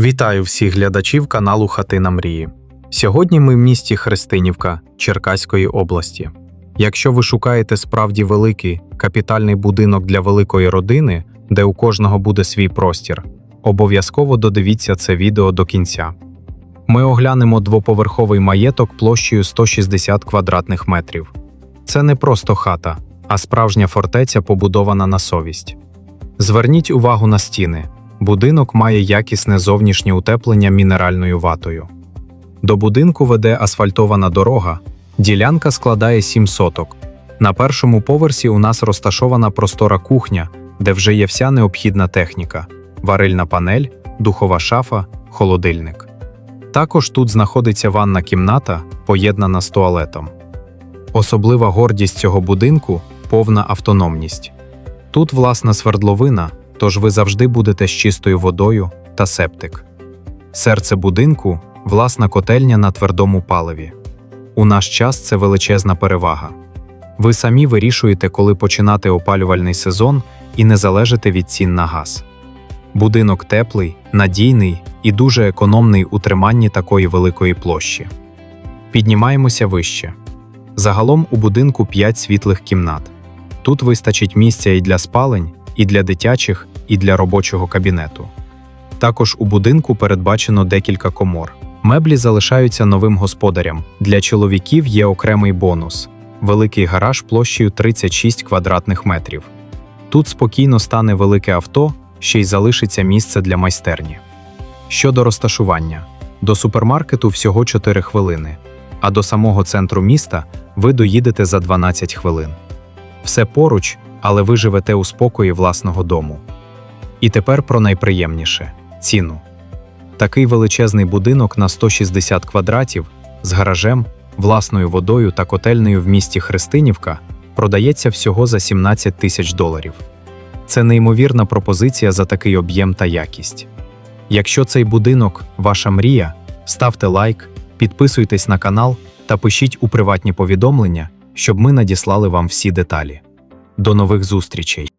Вітаю всіх глядачів каналу Хатина Мрії. Сьогодні ми в місті Христинівка Черкаської області. Якщо ви шукаєте справді великий капітальний будинок для великої родини, де у кожного буде свій простір, обов'язково додивіться це відео до кінця. Ми оглянемо двоповерховий маєток площею 160 квадратних метрів. Це не просто хата, а справжня фортеця, побудована на совість. Зверніть увагу на стіни. Будинок має якісне зовнішнє утеплення мінеральною ватою. До будинку веде асфальтована дорога. Ділянка складає 7 соток. На першому поверсі у нас розташована простора кухня, де вже є вся необхідна техніка: варильна панель, духова шафа, холодильник. Також тут знаходиться ванна кімната, поєднана з туалетом. Особлива гордість цього будинку повна автономність. Тут власна свердловина, тож ви завжди будете з чистою водою та септик. Серце будинку власна котельня на твердому паливі. У наш час це величезна перевага. Ви самі вирішуєте, коли починати опалювальний сезон і не залежите від цін на газ. Будинок теплий, надійний і дуже економний у триманні такої великої площі. Піднімаємося вище. Загалом у будинку 5 світлих кімнат. Тут вистачить місця і для спалень, і для дитячих, і для робочого кабінету. Також у будинку передбачено декілька комор. Меблі залишаються новим господарям. Для чоловіків є окремий бонус великий гараж площею 36 квадратних метрів. Тут спокійно стане велике авто, ще й залишиться місце для майстерні. Щодо розташування, до супермаркету всього 4 хвилини, а до самого центру міста ви доїдете за 12 хвилин. Все поруч, але ви живете у спокої власного дому. І тепер про найприємніше ціну. Такий величезний будинок на 160 квадратів з гаражем, власною водою та котельнею в місті Христинівка продається всього за 17 тисяч доларів. Це неймовірна пропозиція за такий об'єм та якість. Якщо цей будинок ваша мрія, ставте лайк, підписуйтесь на канал та пишіть у приватні повідомлення, щоб ми надіслали вам всі деталі. До нових зустрічей!